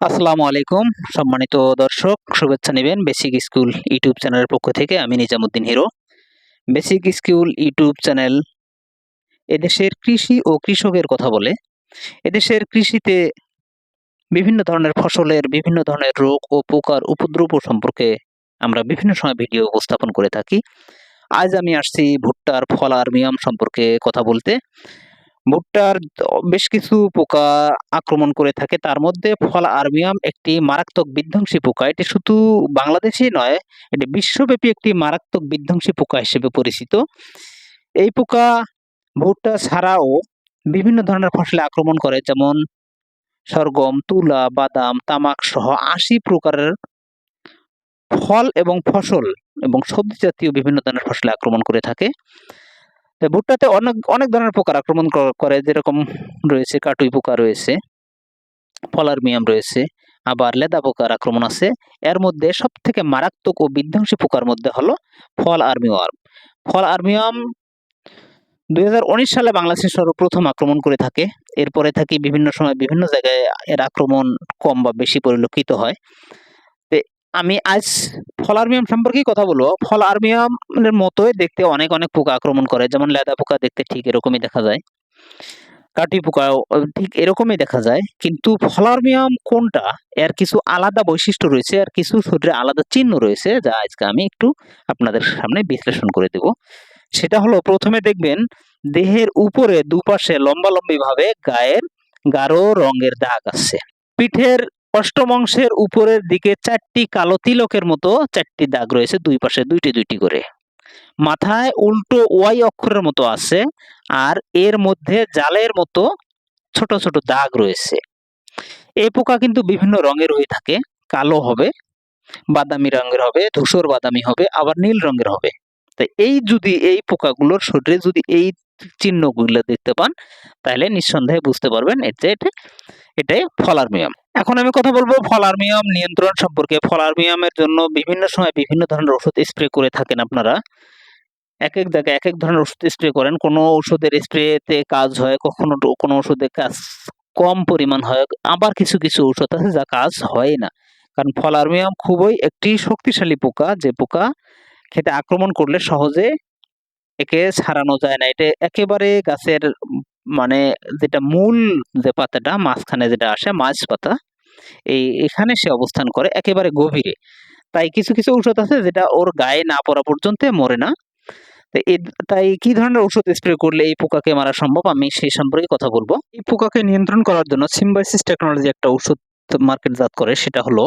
আসসালামু আলাইকুম। সম্মানিত দর্শক, শুভেচ্ছা নেবেন বেসিক স্কুল ইউটিউব চ্যানেলের পক্ষ থেকে আমি Nizamuddin Hero. Basic school YouTube channel এদেশের কৃষি ও কৃষকের কথা বলে। এদেশের কৃষিতে বিভিন্ন ধরনের ফসলের, বিভিন্ন ধরনের রোগ ও পোকার উপদ্রব সম্পর্কে আমরা বিভিন্ন সময় ভিডিও উপস্থাপন করে থাকি। আজ আমি আসছি ভুট্টার, ফল আর্মিয়াম সম্পর্কে কথা বলতে। ভুট্টার বেশ কিছু পোকা আক্রমণ করে থাকে। তার মধ্যে ফল আর্মিয়াম একটি মারাত্মক বিধ্বংসী পোকা। এটি শুধু বাংলাদেশেই নয়, এটি বিশ্বব্যাপী একটি মারাত্মক বিধ্বংসী পোকা হিসেবে পরিচিত। এই পোকা ভুট্টা ছাড়াও বিভিন্ন ধরনের ফসলে আক্রমণ করে, যেমন সরগম, তুলা, বাদাম, তামাক সহ আশি প্রকারের ফল এবং ফসল এবং সবজি জাতীয় বিভিন্ন ধরনের ফসলে আক্রমণ করে থাকে। ভুট্টাতে অনেক অনেক ধরনের পোকার আক্রমণ করে, যেরকম রয়েছে, কাটুই পোকা রয়েছে ফলারমিয়াম রয়েছে, আবার লেদা পোকার আক্রমণ আছে। এর মধ্যে সব থেকে মারাত্মক ও বিধ্বংসী পোকার মধ্যে হলো ফল আর্মিওয়ার্ম। ফল আর্মিয়াম দুই সালে বাংলাদেশে সর্বপ্রথম আক্রমণ করে থাকে। এরপরে থাকি বিভিন্ন সময় বিভিন্ন জায়গায় এর আক্রমণ কম বা বেশি পরিলক্ষিত হয়। আমি আজ ফল আর্মিয়াম সম্পর্কেই কথা বলব। ফল আর্মিয়ামের মতোই দেখতে অনেক অনেক পোকা আক্রমণ করে। যেমন লেদা পোকা দেখতে ঠিক এরকমই দেখা যায়। কাটি পোকাও ঠিক এরকমই দেখা যায়। কিন্তু ফলার্মিয়াম কোনটা? এর কিছু আলাদা বৈশিষ্ট্য রয়েছে, আর কিছু শরীরে আলাদা চিহ্ন রয়েছে, যা আজকে আমি একটু আপনাদের সামনে বিশ্লেষণ করে দেব। সেটা হলো, প্রথমে দেখবেন, দেহের উপরে দুপাশে লম্বা লম্বি ভাবে গায়ের গাঢ় রঙের দাগ আছে। পিঠের অষ্টম অংশের উপরের দিকে চারটি কালো তিলকের মতো চারটি দাগ রয়েছে, দুই পাশে দুইটি দুইটি করে। মাথায় উল্টো ওয়াই অক্ষরের মতো আছে আর এর মধ্যে জালের মতো ছোট ছোট দাগ রয়েছে। এই পোকা কিন্তু বিভিন্ন রঙের হয়ে থাকে, কালো হবে, বাদামি রঙের হবে, ধূসর বাদামি হবে, আবার নীল রঙের হবে। তো এই যদি এই পোকাগুলোর শরীরে যদি এই চিহ্নগুলো দেখতে পান, তাহলে নিঃসন্দেহে বুঝতে পারবেন এটা এটা এটাই ফলার্মিয়াম এখন আমি কথা বলব ফলার্মিয়াম নিয়ন্ত্রণ সম্পর্কে। ফলার্মিয়ামের জন্য বিভিন্ন সময় বিভিন্ন ধরনের ওষুধ স্প্রে করে থাকেন আপনারা। এক এক জায়গায় এক এক ধরনের ওষুধ স্প্রে করেন। কোনো ওষুধের স্প্রেতে কাজ হয়, কখনো কোনো ওষুধে কাজ কম পরিমাণ হয়, আবার কিছু কিছু ওষুধ আছে যা কাজ হয় না। কারণ ফলার্মিয়াম খুবই একটি শক্তিশালী পোকা। যে পোকা খেতে আক্রমণ করলে সহজে একে ছাড়ানো যায় না। এটা একেবারে গাছের মানে যেটা মূল যে পাতাটা, মাঝখানে যেটা আসে মাছ পাতা, এই এখানে সে অবস্থান করে একেবারে গভীরে। তাই কিছু কিছু ঔষধ আছে যেটা ওর গায়ে না পড়া পর্যন্ত মরে না। তাই কি ধরনের ওষুধ স্প্রে করলে এই পোকাকে মারা সম্ভব? আমি সেই সম্পর্কে কথা বলব। এই পোকাকে নিয়ন্ত্রণ করার জন্য সিম্বাইসিস টেকনোলজি একটা ওষুধ মার্কেটজাত করে, সেটা হলো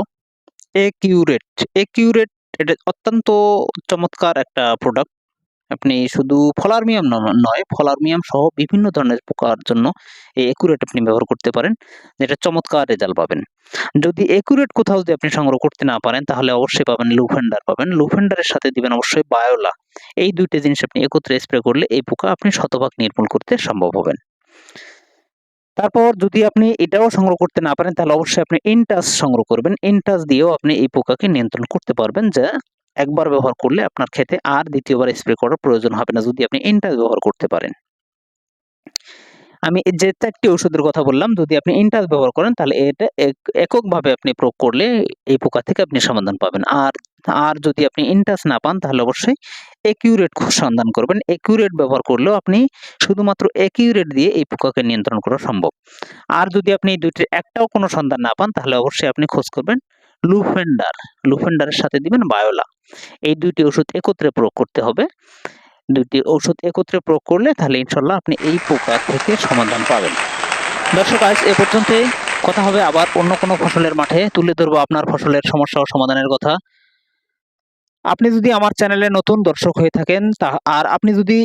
একিউরেট একিউরেট এটা অত্যন্ত চমৎকার একটা প্রোডাক্ট আপনি শুধু ফলার্মিয়াম নয়, ফলারমিয়াম সহ বিভিন্ন ধরনের পোকার জন্য এই একুরেট আপনি ব্যবহার করতে পারেন, যেটা চমৎকার রেজাল্ট পাবেন। যদি একুরেট কোথাও যদি আপনি সংগ্রহ করতে না পারেন, তাহলে অবশ্যই পাবেন লুফেন্ডার পাবেন। লুফেন্ডারের সাথে দিবেন অবশ্যই বায়োলা। এই দুইটা জিনিস আপনি একত্রে স্প্রে করলে এই পোকা আপনি শতভাগ নির্মূল করতে সম্ভব হবেন। তারপর যদি আপনি এটাও সংগ্রহ করতে না পারেন, তাহলে অবশ্যই আপনি ইনটাস সংগ্রহ করবেন। ইনটাস দিয়েও আপনি এই পোকাকে নিয়ন্ত্রণ করতে পারবেন, যা একবার ব্যবহার করলে আপনার ক্ষেতে আর দ্বিতীয়বার স্প্রে করার প্রয়োজন হবে না যদি আপনি ইনটাস ব্যবহার করতে পারেন। আমি যে চারটি ওষুধের কথা বললাম, যদি আপনি ইনটাস ব্যবহার করেন, তাহলে এটা এক- এককভাবে আপনি প্রয়োগ করলে এই পোকা থেকে আপনি সমাধান পাবেন। আর আর যদি আপনি ইনটাস না পান, তাহলে অবশ্যই একিউরেট সন্ধান করবেন। একিউরেট ব্যবহার করলেও আপনি শুধুমাত্র একিউরেট দিয়ে এই পোকাকে নিয়ন্ত্রণ করা সম্ভব। আর যদি আপনি দুইটির একটাও কোনো সন্ধান না পান, তাহলে অবশ্যই আপনি খোঁজ করবেন লুফেন্ডার, লুফেন্ডারের সাথে দিবেন বায়োলা। এই দুইটি ওষুধ একত্রে প্রয়োগ করতে হবে। দুইটি ওষুধ একত্রে প্রয়োগ করলে তাহলে ইনশাল্লাহ আপনি এই পোকা থেকে সমাধান পাবেন। দর্শক, আজ এ পর্যন্তই। কথা হবে আবার অন্য কোনো ফসলের মাঠে। তুলে ধরবো আপনার ফসলের সমস্যা ও সমাধানের কথা। আপনি যদি আমার চ্যানেলে নতুন দর্শক হয়ে থাকেন, তা আর আপনি যদি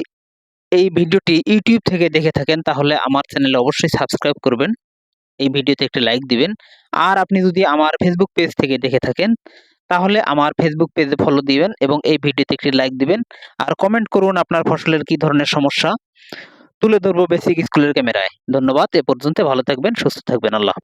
এই ভিডিওটি ইউটিউব থেকে দেখে থাকেন, তাহলে আমার চ্যানেলে অবশ্যই সাবস্ক্রাইব করবেন। এই ভিডিওতে একটি লাইক দিবেন। আর আপনি যদি আমার ফেসবুক পেজ থেকে দেখে থাকেন, তাহলে আমার ফেসবুক পেজে ফলো দিবেন এবং এই ভিডিওতে একটি লাইক দিবেন। আর কমেন্ট করুন আপনার ফসলের কি ধরনের সমস্যা। তুলে ধরবো বেসিক স্কুলের ক্যামেরায় ধন্যবাদ। এ পর্যন্ত ভালো থাকবেন, সুস্থ থাকবেন। আল্লাহ